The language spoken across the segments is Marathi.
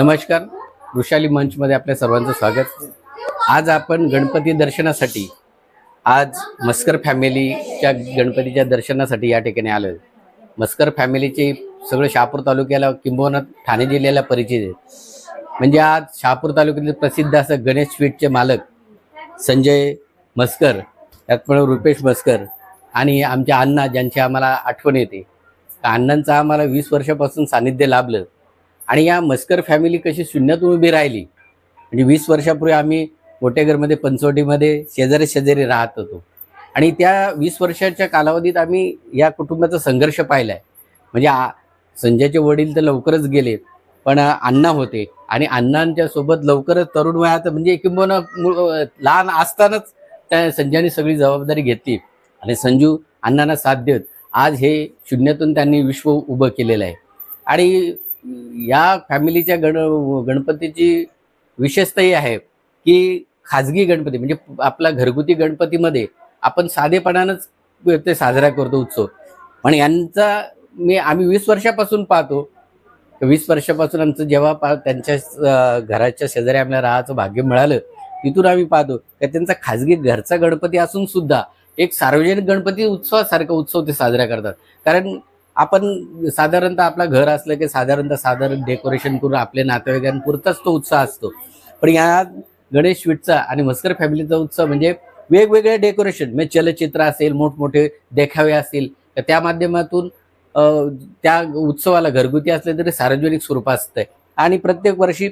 नमस्कार. वृषाली मंचमध्ये आपल्या सर्वांचं स्वागत. आज आपण गणपती दर्शनासाठी आज मस्कर फॅमिलीच्या गणपतीच्या दर्शनासाठी या ठिकाणी आलो मस्कर फॅमिलीचे सगळं शहापूर तालुक्याला किंबहुना ठाणे जिल्ह्याला परिचित आहेत. म्हणजे आज शहापूर तालुक्यातील प्रसिद्ध असं गणेश स्वीटचे मालक संजय मस्कर त्याचप्रमाणे रुपेश मस्कर आणि आमच्या अण्णा ज्यांची आम्हाला आठवण येते. अण्णांचं आम्हाला वीस वर्षापासून सानिध्य लाभलं. आणि या मस्कर फॅमिली कशी शून्यातून उभी राहिली म्हणजे वीस वर्षापूर्वी आम्ही कोटेघरमध्ये पंचवटीमध्ये शेजारी शेजारी राहत होतो. आणि त्या वीस वर्षाच्या कालावधीत आम्ही या कुटुंबाचा संघर्ष पाहिला आहे म्हणजे आ संजयचे वडील तर लवकरच गेले पण अण्णा होते. आणि अण्णांच्या सोबत लवकरच तरुण वयात म्हणजे किंबहुना लहान असतानाच त्या संजयने सगळी जबाबदारी घेतली. आणि संजू अण्णांना साथ देत आज हे शून्यातून त्यांनी विश्व उभं केलेलं आहे. आणि या फॅमिलीच्या गण गणपतीची विशेषता ही आहे की खाजगी गणपती म्हणजे आपला घरगुती गणपतीमध्ये आपण साधेपणानंच ते साजरा करतो उत्सव. पण यांचा मी आम्ही वीस वर्षापासून पाहतो. वीस वर्षापासून आमचं जेव्हा पा त्यांच्या घराच्या शेजारी आम्हाला राहायचं भाग्य मिळालं तिथून आम्ही पाहतो का त्यांचा खाजगी घरचा गणपती असून सुद्धा एक सार्वजनिक गणपती उत्सवासारखा उत्सव ते साजरा करतात. कारण आपण साधारणतः आपला घर असलं की साधारणतः साधारण डेकोरेशन करून आपल्या नातेवाईकांपुरताच तो उत्साह असतो. पण या गणेश स्वीटचा आणि मस्कर फॅमिलीचा उत्सव म्हणजे वेगवेगळे डेकोरेशन म्हणजे चलचित्र असेल मोठमोठे देखावे असतील तर त्या माध्यमातून त्या उत्सवाला घरगुती असले तरी सार्वजनिक स्वरूप असतंय. आणि प्रत्येक वर्षी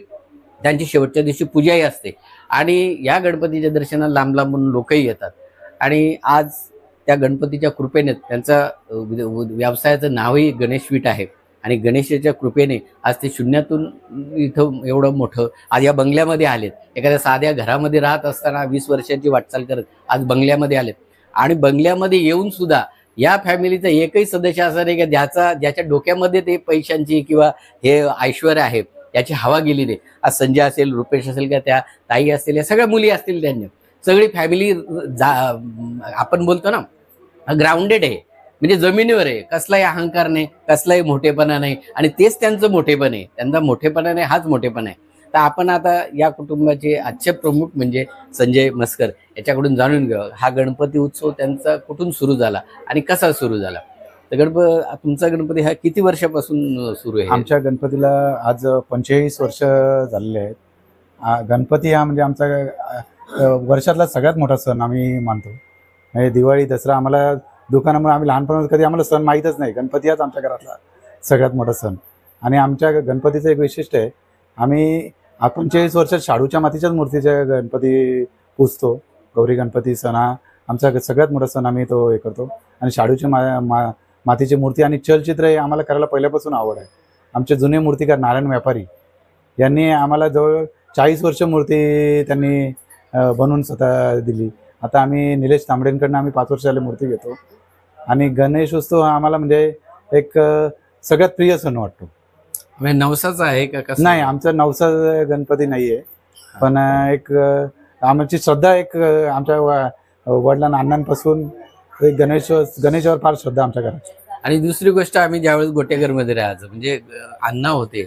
त्यांची शेवटच्या दिवशी पूजाही असते. आणि या गणपतीच्या दर्शनाला लांब लांबून लोकही येतात. आणि आज त्या गणपतीच्या कृपेने त्यांचा व्यवसायाचं नावही गणेश स्वीट आहे. आणि गणेशाच्या कृपेने आज ते शून्यातून इथं एवढं मोठं आज या बंगल्यामध्ये आलेत. एखाद्या साध्या घरामध्ये राहत असताना वीस वर्षाची वाटचाल करत आज बंगल्यामध्ये आलेत. आणि बंगल्यामध्ये येऊन सुद्धा या फॅमिलीचा एकही सदस्य असा नाही की ज्याचा ज्याच्या डोक्यामध्ये ते पैशांची किंवा हे ऐश्वर आहे याची हवा गेली नाही. आज संजय असेल रुपेश असेल का त्या ताई असतील या सगळ्या मुली असतील त्यांनी सगळी फॅमिली जा आपण बोलतो ना ग्राउंडेड आहे. म्हणजे जमिनीवर आहे. कसलाही अहंकार नाही कसलाही मोठेपणा नाही. आणि तेच त्यांचं मोठेपण आहे. त्यांचा मोठेपणा नाही हाच मोठेपणा आहे. तर आपण आता या कुटुंबाचे आजचे प्रमुख म्हणजे संजय मस्कर याच्याकडून जाणून घेऊ. हा गणपती उत्सव त्यांचा कुठून सुरू झाला आणि कसा सुरू झाला? तर गणप तुमचा गणपती हा किती वर्षापासून सुरू आहे? आमच्या गणपतीला आज पंचेचाळीस वर्ष झालेले आहेत. गणपती हा म्हणजे आमचा वर्षातला सगळ्यात मोठा सण आम्ही मानतो. म्हणजे दिवाळी दसरा आम्हाला दुकानामुळे आम्ही लहानपणा कधी आम्हाला सण माहीतच नाही. गणपती हाच आमच्या घरातला सगळ्यात मोठा सण. आणि आमच्या गणपतीचं एक वैशिष्ट्य आहे आम्ही एकोणचाळीस वर्षात शाडूच्या मातीच्याच मूर्तीच्या गणपती पुजतो. गौरी गणपती सण हा आमचा सगळ्यात मोठा सण आम्ही तो हे करतो. आणि शाडूची मा मा मातीची मूर्ती आणि चलचित्र हे आम्हाला करायला पहिल्यापासून आवड आहे. आमचे जुने मूर्तीकार नारायण व्यापारी यांनी आम्हाला जवळ चाळीस वर्ष मूर्ती त्यांनी बनवून स्वतः दिली. आता आम्ही निलेश तांबडेंकडनं आम्ही पाच वर्ष झाले मूर्ती घेतो. आणि गणेश उत्सव हा आम्हाला म्हणजे एक सगळ्यात प्रिय सण वाटतो. म्हणजे नवसाचा आहे का कसं? नाही आमचं नवसा गणपती नाहीये. पण अं, एक आमची श्रद्धा एक आमच्या वडिलांना अण्णांपासून एक गणेश गणेशावर फार श्रद्धा आमच्या घरात. आणि दुसरी गोष्ट आम्ही ज्यावेळेस गोटेघरमध्ये राहायचो म्हणजे अण्णा होते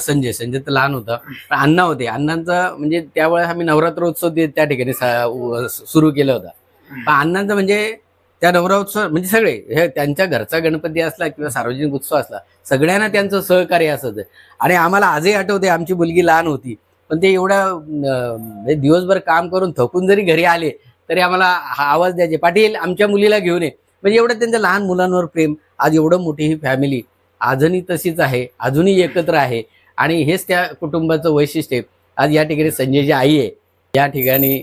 संजय संजय तर लहान होता. पण अण्णा होते. अण्णांचा म्हणजे त्यावेळेस आम्ही नवरात्रोत्सव ते त्या ठिकाणी सुरू केला होता. पण अण्णांचा म्हणजे त्या नवरात्रोत्सव म्हणजे सगळे हे त्यांच्या घरचा गणपती असला किंवा सार्वजनिक उत्सव असला सगळ्यांना त्यांचं सहकार्य असायचं आणि आम्हाला आजही आठवते आमची मुलगी लहान होती. पण ते एवढ्या म्हणजे दिवसभर काम करून थकून जरी घरी आले तरी आम्हाला हा आवाज द्यायचे पाटील आमच्या मुलीला घेऊन ये. म्हणजे एवढं त्यांच्या लहान मुलांवर प्रेम. आज एवढं मोठी ही फॅमिली अजूनही तशीच आहे अजूनही एकत्र आहे. आणि हेच त्या कुटुंबाचं वैशिष्ट्य आहे. आज या ठिकाणी संजयची आई आहे. या ठिकाणी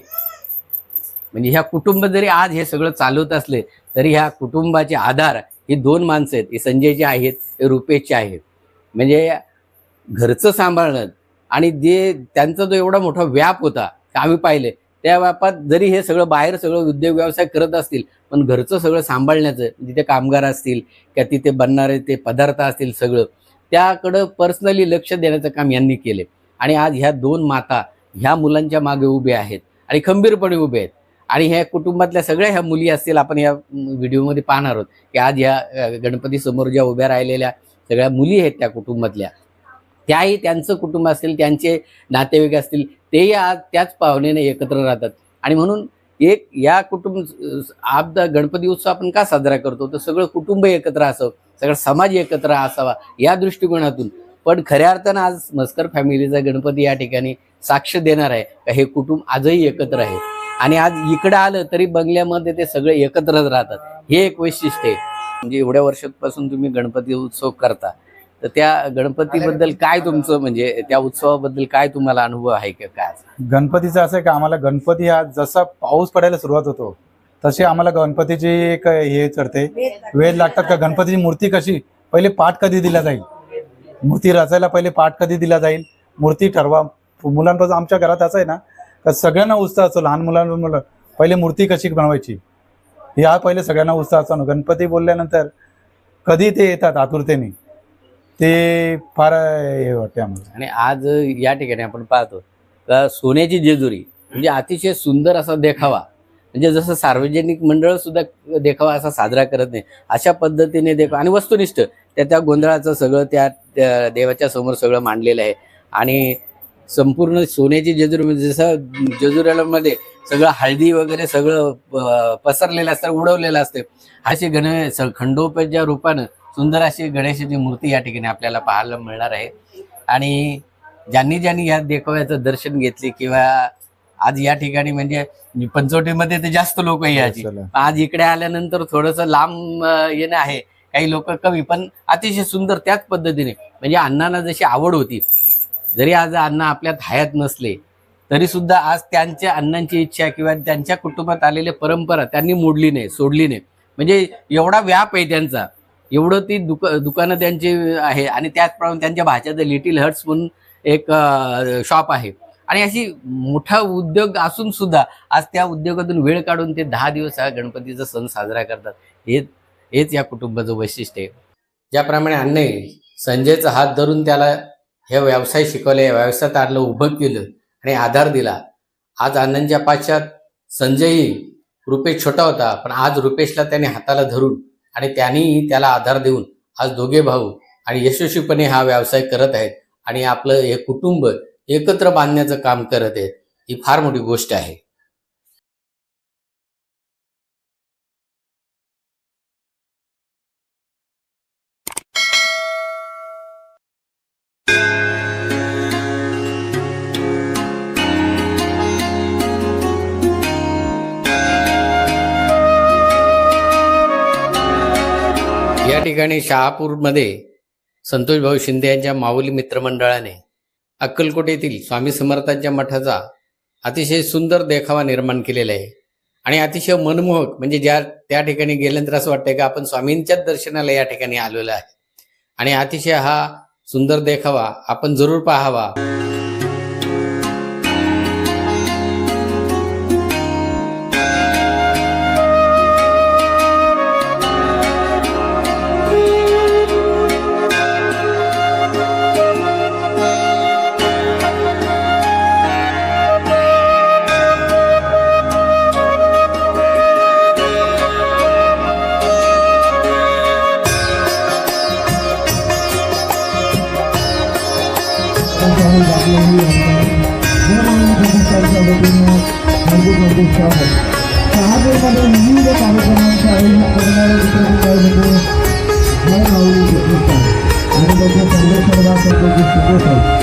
म्हणजे ह्या कुटुंब जरी आज हे सगळं चालवत असले तरी ह्या कुटुंबाचे आधार ही दोन माणसं आहेत. ही संजयचे आहेत हे रुपेशचे आहेत. म्हणजे घरचं सांभाळणं आणि जे त्यांचा जो एवढा मोठा व्याप होता ते आम्ही पाहिले. त्या व्यापात जरी हे सगळं बाहेर सगळं उद्योग व्यवसाय करत असतील पण घरचं सगळं सांभाळण्याचं जिथे कामगार असतील किंवा तिथे बनणारे ते पदार्थ असतील सगळं त्याकडं पर्सनली लक्ष देण्याचं काम यांनी केले. आणि आज ह्या दोन माता ह्या मुलांच्या मागे उभे आहेत आणि खंबीरपणे उभे आहेत. आणि ह्या कुटुंबातल्या सगळ्या ह्या मुली असतील आपण या व्हिडिओमध्ये पाहणार आहोत की आज ह्या गणपतीसमोर गणपती समोर ज्या उभ्या राहिलेल्या सगळ्या मुली आहेत त्या कुटुंबातल्या. त्याही त्यांचं कुटुंब असतील त्यांचे नातेवाईक असतील तेही आज त्याच पाहुण्याने एकत्र राहतात. आणि म्हणून एक या कुटुंब आपदा गणपती उत्सव आपण का साजरा करतो? तर सगळं कुटुंब एकत्र असावं सगळं समाज एकत्र असावा या दृष्टिकोनातून. पण खऱ्या अर्थानं आज मस्कर फॅमिलीचा गणपती या ठिकाणी साक्ष देणार आहे. का हे कुटुंब आजही एकत्र आहे. आणि आज इकडं आलं तरी बंगल्यामध्ये ते सगळे एकत्रच राहतात. हे एक वैशिष्ट्य आहे. म्हणजे एवढ्या वर्षापासून तुम्ही गणपती उत्सव करता. तर त्या गणपतीबद्दल काय तुमचं म्हणजे त्या उत्सवाबद्दल काय तुम्हाला अनुभव आहे का काय? गणपतीचं असं आहे का आम्हाला गणपती हा जसा पाऊस पडायला सुरुवात होतो तशी आम्हाला गणपतीची एक हे चढते. वेळ लागतात का? गणपतीची मूर्ती कशी? पहिले पाठ कधी दिला जाईल? मूर्ती रचायला पहिले पाठ कधी दिला जाईल? मूर्ती ठरवा. मुलांपासून आमच्या घरात असं आहे ना का सगळ्यांना उत्साह असतो लहान मुलांना मुलं पहिले मूर्ती कशी बनवायची? या पहिले सगळ्यांना उत्साह असतो. गणपती बोलल्यानंतर कधी ते येतात आतुरतेने? ते फार हे वाटते आम्हाला. आणि आज या ठिकाणी आपण पाहतो का सोन्याची जेजुरी म्हणजे अतिशय सुंदर असा देखावा. म्हणजे जसं सार्वजनिक मंडळ सुद्धा देखावा असा साजरा करत नाही. अशा पद्धतीने देखावा आणि वस्तुनिष्ठ. त्या त्या गोंधळाचं सगळं त्या देवाच्या समोर सगळं मांडलेलं आहे. आणि संपूर्ण सोन्याची जेजुरी म्हणजे जसं जेजुऱ्यामध्ये सगळं हळदी वगैरे सगळं प- पसरलेलं असतं उडवलेलं असतं. असे गण खंडोपाच्या रूपानं सुंदर अशी गणेशाची मूर्ती या ठिकाणी आपल्याला पाहायला मिळणार आहे. आणि ज्यांनी ज्यांनी या देखाव्याचं दर्शन घेतले किंवा आज या ठिकाणी म्हणजे पंचवटीमध्ये तर जास्त लोक यायची. आज इकडे आल्यानंतर थोडंसं लांब येणं आहे. काही लोक कमी पण अतिशय सुंदर त्याच पद्धतीने. म्हणजे अण्णांना जशी आवड होती जरी आज अण्णा आपल्यात हयात नसले तरी सुद्धा आज त्यांच्या अण्णांची इच्छा किंवा त्यांच्या कुटुंबात आलेली परंपरा त्यांनी मोडली नाही सोडली नाही. म्हणजे एवढा व्याप आहे त्यांचा. एवढं ती दुक दुकानं त्यांची आहे आणि त्याचप्रमाणे त्यांच्या भाच्याचं लिटिल हर्ट्स म्हणून एक शॉप आहे. आणि अशी मोठा उद्योग असून सुद्धा आज त्या उद्योगातून वेळ काढून ते दहा दिवस हा गणपतीचा सण साजरा करतात. हे हेच या कुटुंबाचं वैशिष्ट्य आहे. ज्याप्रमाणे अण्णे संजयचा हात धरून त्याला हे व्यवसाय शिकवले या व्यवसायात आणलं उभं केलं आणि आधार दिला. आज अण्णांच्या पाश्चात संजयही रुपेश छोटा होता पण आज रुपेशला त्याने हाताला धरून आणि त्यांनी त्याला आधार देऊन आज दोघे भाऊ आणि यशस्वीपणे हा व्यवसाय करत आहेत आणि आपलं हे कुटुंब एकत्र बांधण्याचं काम करत आहेत ही फार मोठी गोष्ट आहे. या ठिकाणी शहापूरमध्ये संतोष भाऊ शिंदे यांच्या माऊली मित्रमंडळाने अक्कलकोट येथील स्वामी समर्थांच्या मठाचा अतिशय सुंदर देखावा निर्माण केलेला आहे. आणि अतिशय मनमोहक म्हणजे ज्या त्या ठिकाणी गेल्यानंतर असं वाटतंय का आपण स्वामींच्याच दर्शनाला या ठिकाणी आलेलो आहे. आणि अतिशय हा सुंदर देखावा आपण जरूर पाहावा. हार्दिक हार्दिक शहापूरमध्ये विविध कार्यक्रमांचं आयोजन करणारे विक्रमी म्हणजे जय माऊली आणि त्याचे आहेत